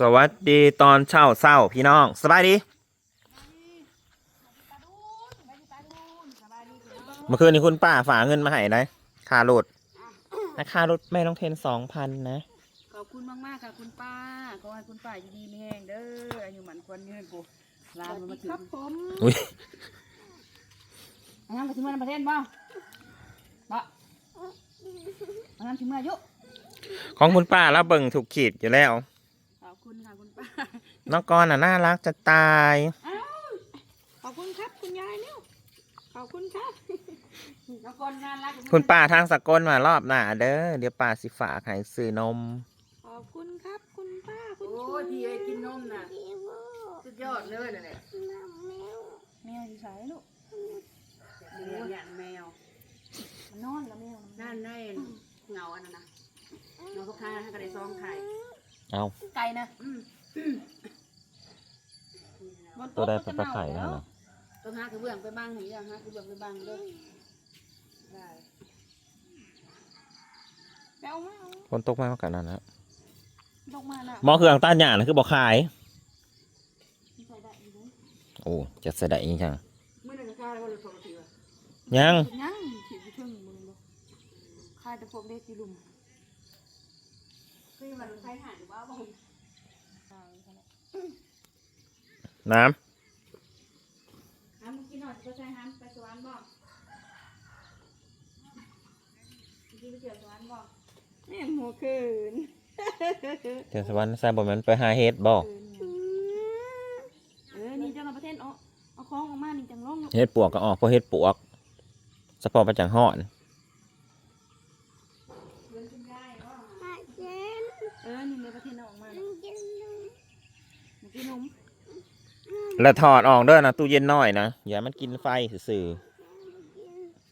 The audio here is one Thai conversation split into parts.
สวัสดีตอนเช้าเศร้าพี่น้องสบายดี เมื่อคืนนี้คุณป้าฝากเงินมาให้นะค่ารถนะค่ารถแม่ต้องเทนสองพันนะ ขอบคุณมากๆค่ะคุณป้า ขอให้คุณป้าอยู่ดีมีแห้งเด้ออายุหมันควรยืนกูลานมันมาถึงครับผมอุ้ยอันนั้นไปถึงเมื่อประเทศบ่บ่อันนั้นถึงเมื่ออายุของคุณป้าแล้วเบิ่งถูกขีดอยู่แล้ว ขอบคุณค่ะคุณป้า น้องกรณ์น่ะน่ารักจะตาย อ้าวขอบคุณครับคุณยายเนี่ยขอบคุณครับแล้วคนงานรักคุณป้าทางสกลมารอบหน้าเด้อเดี๋ยวป้าสิฝากให้ซื้อนม ขอบคุณครับ คุณป้าคุณโอ้ยพี่ไอ้กินนมน่ะสุดยอดเลยนั่นแหละแมวอยู่สายลูกเลี้ยงอย่างแมว มันนอนแล้วแมวนั่นได้เงาอันนั้นนะเงาพวกข้าให้กระไดซองไข่เอาไก่นะอืม ตัวได้ไปประไข่นั่นเหรอต้องหากระเบื้องไปบ้างหรือยังหากระเบื้องไปบ้างเด้อได้แปลวมาคนตกมาเมื่อกันนั่นนะลงมาน่ะหมอเครื่องต้านหยานะคือบอกขาย ใส่ได้อยู่นะโอ้จะเสยดายจริงจังเมื่อไหร่จะกล้าแล้วว่าเราสองนาทีวะยังยังถีบไปถึงมือบ่คายแต่พวกเด็กที่ลุมคือมันใช้หาหรือว่าบ่ น้ห้ามกินหน่อยจะใช้ห้ามไปสวรรค์บ่กินไปเที่ยวสวรรค์บ่แม่งหัวเกินำเดี๋ยวสวรรค์แซ่บบ่แมันไปหาเฮ็ดบ่เออ นี่เจ้าหน้าประเทศเอาเอาของออกมานี่จังลงเฮ็ดปวกก็ออกเพราะเฮ็ดปวกสปอร์ประจังห่อน เออ นี่ในประเทศเอาออกมาน่ะมันกินนม แล้วถอดออกเด้อนะตู้เย็นน้อยนะอย่ามันกินไฟซื่อ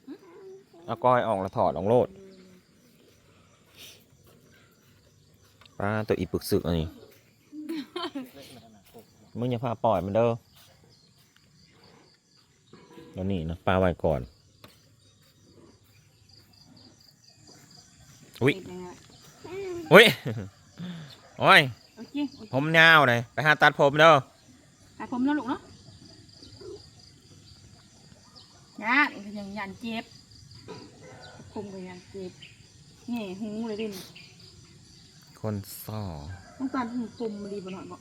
ๆเอาก้อยออกแล้วถอดออกโลดปลาตัวอีปึกสึกอันนี้มึงอย่าพาปล่อยมันเด้อแล้วนี่นะปลาไว้ก่อน อุ๊ยเด็กยังไงอุ้ยโอ้ยโอเคโอเคผมยาวเลยไปหาตัดผมเด้อ อะผมนะลูกเนาะยาเอ็งยังยันเจ็บผมก็ยันเจ็บนี่หูเลยดิคนซ่อต้องการหูปุ่มมาดีบ่หน่อยบ่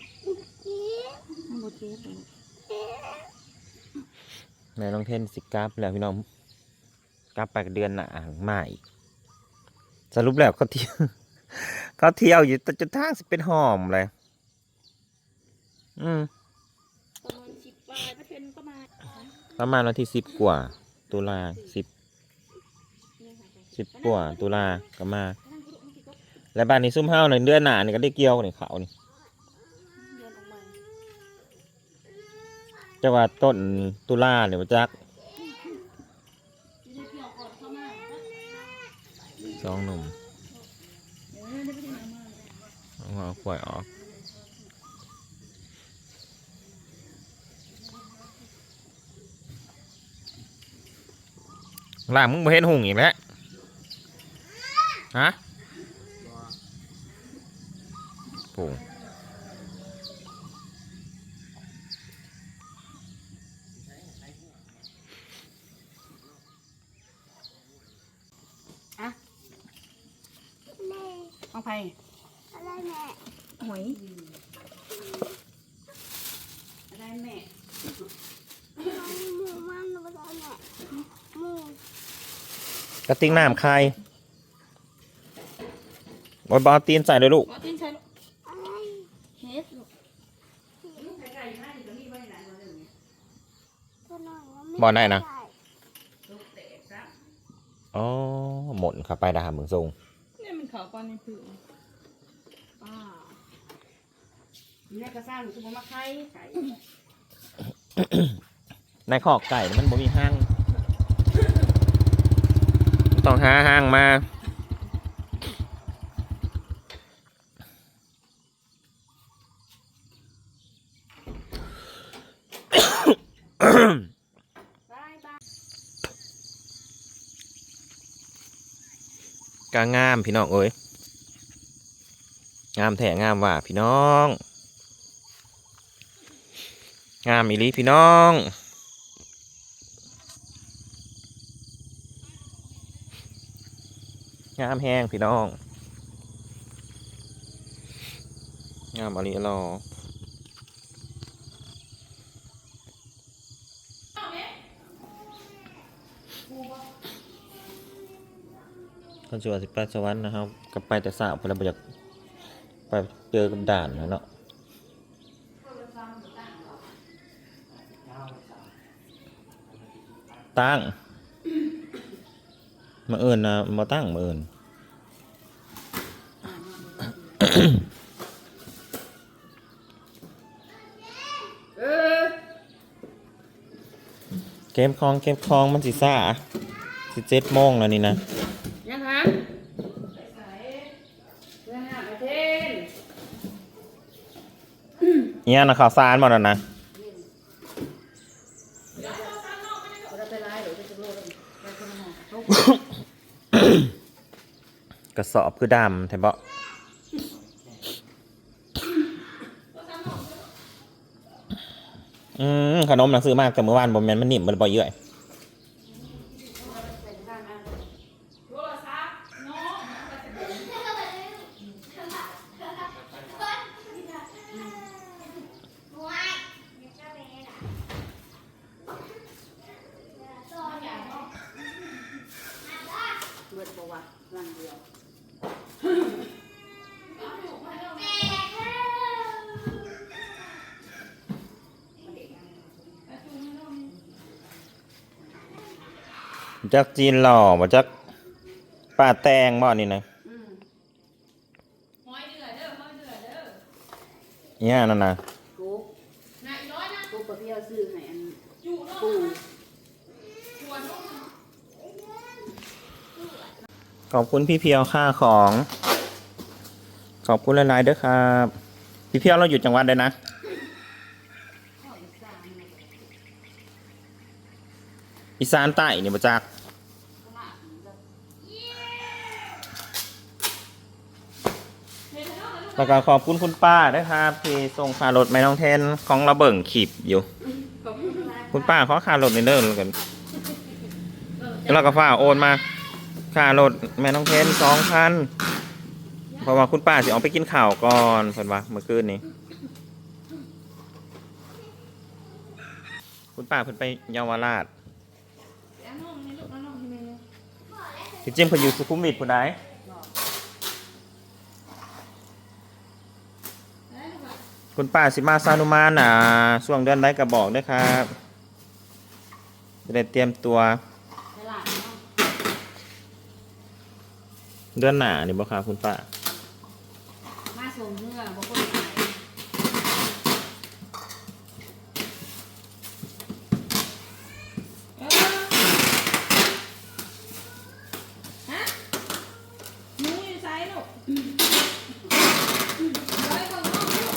มันบ่เจ็บเลยในน้องเทนสิกลับแล้วพี่น้องกลับไปเดือนหน้ามาอีกสรุปแล้วเขาเที่ยวเขาเที่ยวอยู่แต่จนทางสิเป็นหอมเลย อืม ประมาณสิบปลายเปอร์เซ็นต์ก็มา ประมาณวันที่สิบกว่า ตุลาสิบสิบกว่า ตุลาก็มา และบ้านนี้ซุ่มเฮาในเดือนหนานี่ก็ได้เกี่ยวนี่เขานี่จะว่าต้นตุลาเนี่ยจักสองหนุ่มเออได้ไปที่ไหนมาขวายออก ล่างมึงบ่เห็นหุ่งอีกแล้วฮะโอ้ เอาไป อะไรแม่ หอยอะไรแม่ หมูมันหรือเปล่าแม่หมู กระติกน้ำใครบอลบอลตีนใส่เลยลูกว่าติ้นใช่ลูกอะไรเฮ็ดลูกตัวน้อยว่าไม่บอลได้นะได้ลูกแตกซะอ๋อหมดครับไปดาหาเมืองทรงนี่มันเขาปอนในผืนป้านี่ก็สร้างหนูจะมาไข่ไข่ในขอกไก่มันบ่มีห้าง ต้องหาห้างมาบายบายกางามพี่น้องเอ้ย งามแท้งามว่าพี่น้อง งามอีลีพี่น้อง งามแห้งพี่น้อง งามอะไรรอคนชัวสิไปสวรรค์นะครับกับไปแต่สาวไปแล้วบ่อยากไปเจอกับด่านแล้วเนาะตั้ง มาเอิญนะมาตั้งมาเอิญเออเกมคลองเกมคลองมันสิซ่าสิเจ็ดโมงแล้วนี่นะยังฮะเรื่องหาประเทศเนี่ยนะข่าวสารหมดแล้วนะ เราไปไล่หรือจะโลดไปคนละหม้อทุก กระ สอบคือดำแทบเบาะอืมขนมหนังซื้อมากแต่เมื่อวานบอมแมนมันนิ่มมันบ่อยเยอะ เบิดบอกว่ารังเดียว จักจีนหล่อมาจักป้าแตงบ่นี่นะอืมเนี่ยนั่นนะกุ๊กกุ๊กกับพี่เอาซื้อให้อันปูขอบคุณพี่เพียวค่าของ ขอบคุณหลายๆเด้อครับ พี่เพียวเราอยู่จังหวัดใดนะอีสานใต้นี่บ่จัก แล้วก็ขอบคุณคุณป้าด้วยครับ ที่ส่งค่ารถไม่ต้องเทนของเราเบิ่งขีบอยู่ คุณป้าขอค่ารถในเด้อแล้วกันแล้วเราก็ฝ้ากโอนมาค่ารถแม่น้องเทนสองพันเพราะว่าคุณป้าสิออกไปกินข้าวก่อนเพิ่นว่าเมื่อคืนนี้ คุณป้าเพิ่นไปเยาวราชที่จริงเพิ่นอยู่สุขุมวิทผู้ใด คุณป้าสิมาซานุมานอะช่วงเดือนไรกระบอกด้วยครับจะได้เตรียมตัวเดือนหน้านี่บ่ครับคุณป้ามาส่งเมื่อบางคนขายเออฮะหนูอยู่ไซส์ลูกร้อยกว่าน้องลูก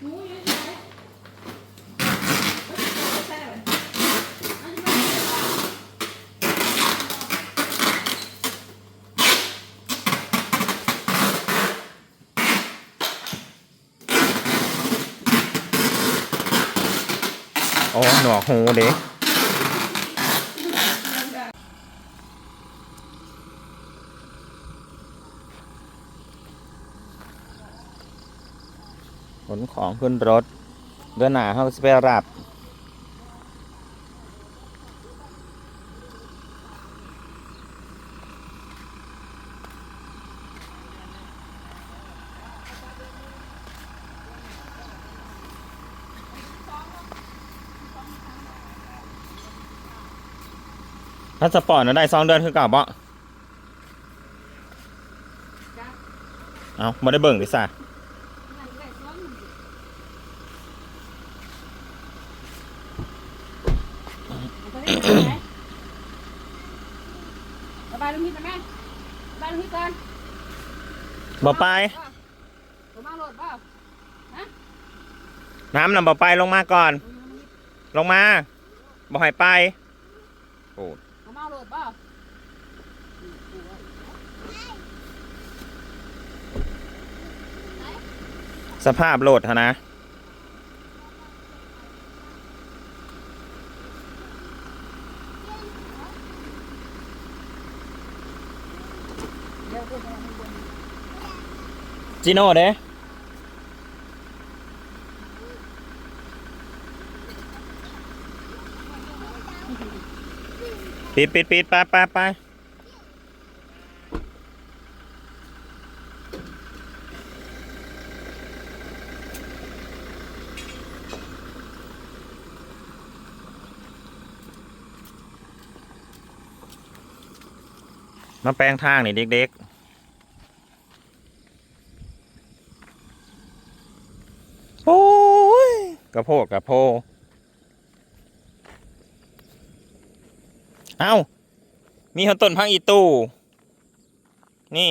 หนูอยู่ไซส์เอ้ยเอาไปใส่เลยเอาไปใส่เลย โอ้ หนวกหูเด็กขนของขึ้นรถเดือนหน้าเขาสิไปรับ ถ้าสปอร์ตน่ะได้สองเดือนคือเก่าบ่เอาไม่ได้เบิ่งดิซ่าบายลูกนิดนะแม่บายลูกนิดก่อนบ่ไปมมาโหลดเปล่น้ำนำบ่ไปลงมาก่อน ลงมาบ่ให้ไปโอ้ ดเปล่าสภาพโหลดฮะนะเดี๋ยวขึ้นไปข้างบนจิโน่เด้ ปิดปิดปิดไปไปไปมาแปลงทางนี่เด็กๆโอ้ยกระโพดกระโพ เอ้า มีหัวต้นพังอีตูนี่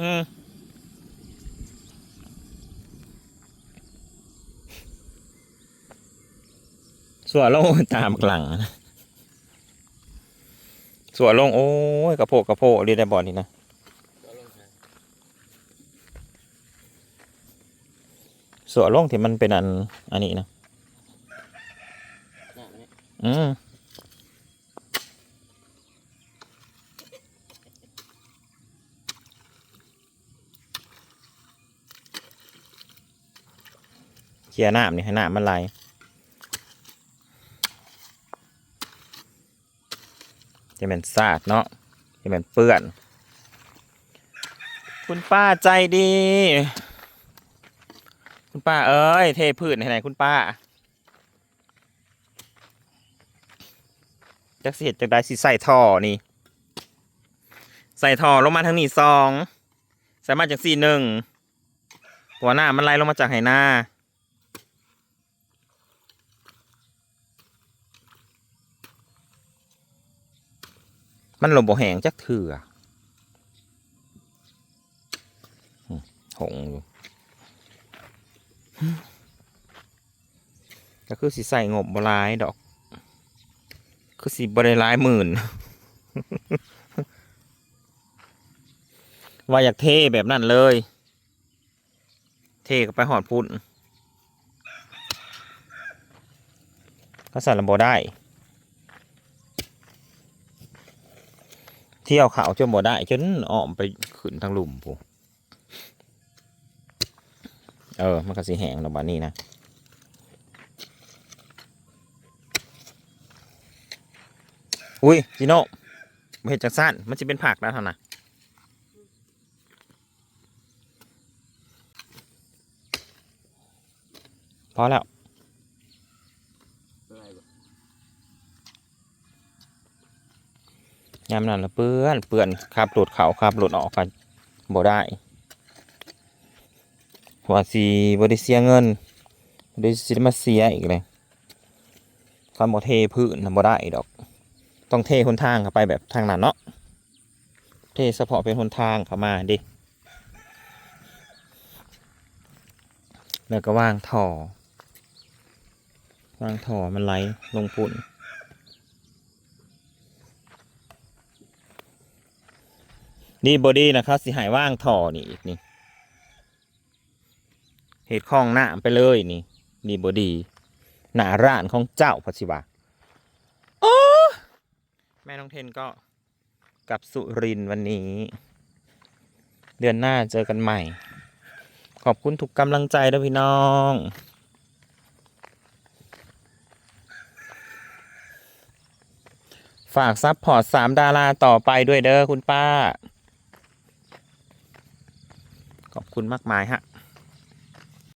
อืมสัวลงตามกลังสัวลง โอ้ยกระโพกกระโพเรียนได้บอลนี่นะสัวลงที่มันเป็นอันอันนี้นะ อืมเคลียร์น้ำนี่ให้น้ำมันไหลจะเป็นสาดเนาะจะเป็นเปื้อน คุณป้าใจดี คุณป้าเอ้ย เทพืชให้ไหนคุณป้า จักเห็ดจักได้สิใส่ท่อนี่ ใส่ท่อลงมาทางนี้สองใส่มาจากสี่หนึ่งหัวหน้ามันไล่ลงมาจากไหหน้ามันลมบ่แหงจักเถื่อหงอยู่ก็คือสิใส่งบบลายดอก คือสิบได้หลายหมื่น ว่าอยากเทแบบนั้นเลย เทก็ไปหอดพุ่นก็ใส่ลำบได้ เที่ยวเขาจนบ่ได้จนอ้อมไปขึ้นทางหลุมพูเออ มันก็สิแหงแล้วบ้านี้นะ อุ้ยจิโน่บ่เห็ดจังสั้นมันจะเป็นผักแล้วเท่านะพอแล้วยามนั้นละเปื้อนเปื้อนขับหลุดเขาขับหลุดออกกันบ่ได้ว่าสีบริเสียเงินบริสิมาเสียอีกเลยคำบ่เทพื้นบ่ได้ดอก ต้องเทหนทางเข้าไปแบบทางนั้นเนาะเทเฉพาะเป็นหนทางเข้ามาดิแล้วก็วางท่อวางท่อมันไหลลงปุ่นดีบอดี้นะครับสิหายว่างท่อนี่อีกนี่เหตุข้องหน้าไปเลยนี่ดีบอดีหน้าร้านของเจ้าพัชิวา แม่น้องเทนก็กับสุรินวันนี้ เดือนหน้าเจอกันใหม่ ขอบคุณทุกกำลังใจด้วยพี่น้อง ฝากซับพอร์ตสามดาราต่อไปด้วยเด้อคุณป้า ขอบคุณมากมายฮะ